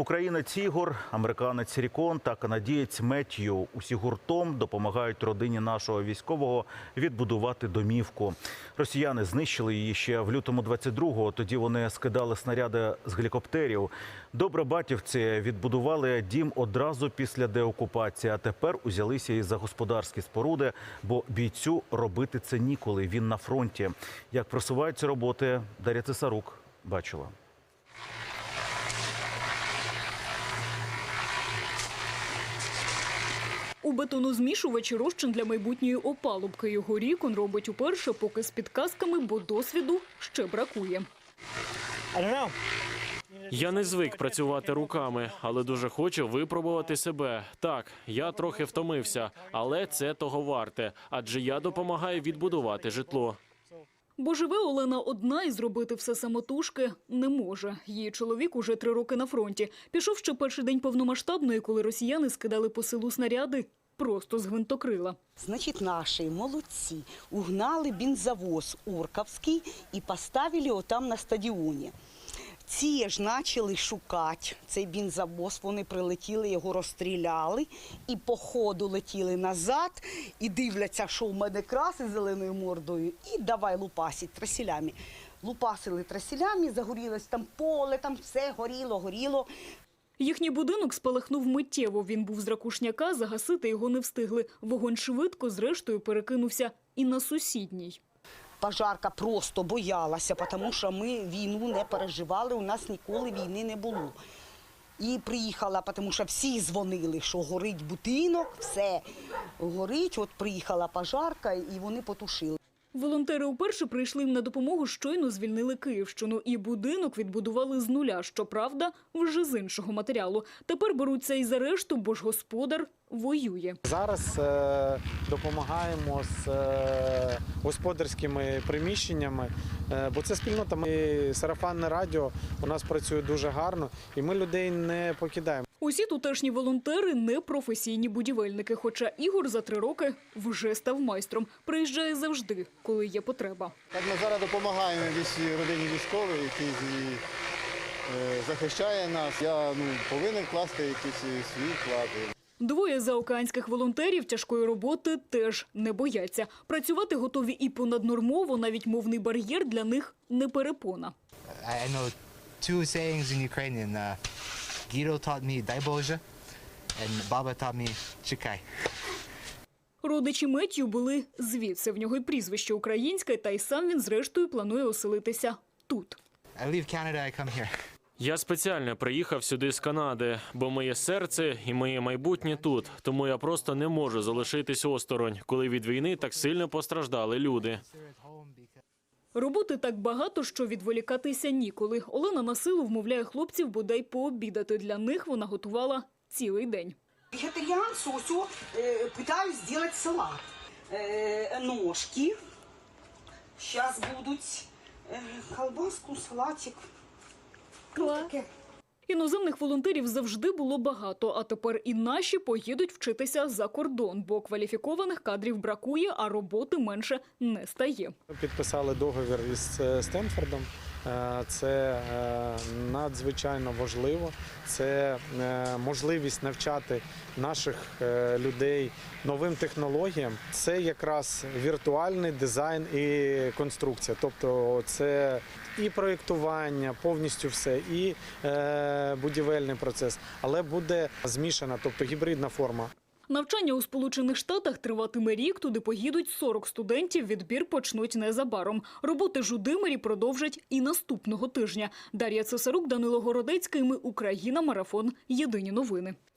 Українець Ігор, американець Рікон та канадієць Меттью усі гуртом допомагають родині нашого військового відбудувати домівку. Росіяни знищили її ще в лютому 22-го. Тоді вони скидали снаряди з гелікоптерів. Добробатівці відбудували дім одразу після деокупації. А тепер узялися і за господарські споруди, бо бійцю робити це ніколи. Він на фронті. Як просуваються роботи, Дар'я Цесарук бачила. У бетонозмішувачі розчин для майбутньої опалубки. Його рікон робить уперше, поки з підказками, бо досвіду ще бракує. Я не звик працювати руками, але дуже хочу випробувати себе. Так, я трохи втомився, але це того варте, адже я допомагаю відбудувати житло. Бо живе Олена одна і зробити все самотужки не може. Її чоловік уже три роки на фронті. Пішов ще перший день повномасштабної, коли росіяни скидали по селу снаряди просто з гвинтокрила. Значит, наши молодцы угнали бензовоз Орковський і поставили його там на стадіоні. Ці ж почали шукати цей бензовоз, вони прилетіли, його розстріляли і по ходу летіли назад і дивляться, що в мене краси зеленою мордою, і давай лупасить трасілями. Лупасили трасілями, загорілось там поле, там все горіло, горіло. Їхній будинок спалахнув миттєво. Він був з ракушняка, загасити його не встигли. Вогонь швидко, зрештою, перекинувся і на сусідній. Пожарка просто боялася, тому що ми війну не переживали, у нас ніколи війни не було. І приїхала, тому що всі дзвонили, що горить будинок, все горить. От приїхала пожарка, і вони потушили. Волонтери уперше прийшли їм на допомогу, щойно звільнили Київщину. І будинок відбудували з нуля, щоправда, вже з іншого матеріалу. Тепер беруться і за решту, бо ж господар воює. Зараз е, допомагаємо з е, господарськими приміщеннями, е, бо це спільнота. Ми сарафанне радіо у нас працює дуже гарно, і ми людей не покидаємо. Усі тутешні волонтери не професійні будівельники. Хоча Ігор за три роки вже став майстром. Приїжджає завжди, коли є потреба. Так ми зараз допомагаємо родині військової, який е, захищає нас. Я ну, повинен класти якийсь е, свій вклад. Двоє заокеанських волонтерів тяжкої роботи теж не бояться. Працювати готові і понаднормово, навіть мовний бар'єр для них не перепона. Giro taught me дай Боже, and Baba taught me чекай. Родичі Меттю були звідси. В нього й прізвище українське, та й сам він зрештою планує оселитися тут. I leave Canada, I come here. Я спеціально приїхав сюди з Канади, бо моє серце і моє майбутнє тут. Тому я просто не можу залишитись осторонь, коли від війни так сильно постраждали люди. Роботи так багато, що відволікатися ніколи. Олена на силу вмовляє хлопців бодай пообідати. Для них вона готувала цілий день. Вегетаріанцю ось е, питаю зробити салат. Е, ножки. Зараз будуть е, колбаску, салатик. Ну, таке. Іноземних волонтерів завжди було багато, а тепер і наші поїдуть вчитися за кордон, бо кваліфікованих кадрів бракує, а роботи менше не стає. Підписали договір із е, Стенфордом. Е, Це е, надзвичайно важливо. Це е, можливість навчати наших людей новим технологіям. Це якраз віртуальний дизайн і конструкція. Тобто це і проєктування, повністю все, і будівельний процес, але буде змішана, тобто гібридна форма. Навчання у Сполучених Штатах триватиме рік. Туди поїдуть 40 студентів. Відбір почнуть незабаром. Роботи Жудимирі продовжать і наступного тижня. Дар'я Цесарук, Данило Городецький. Ми Україна. Марафон. Єдині новини.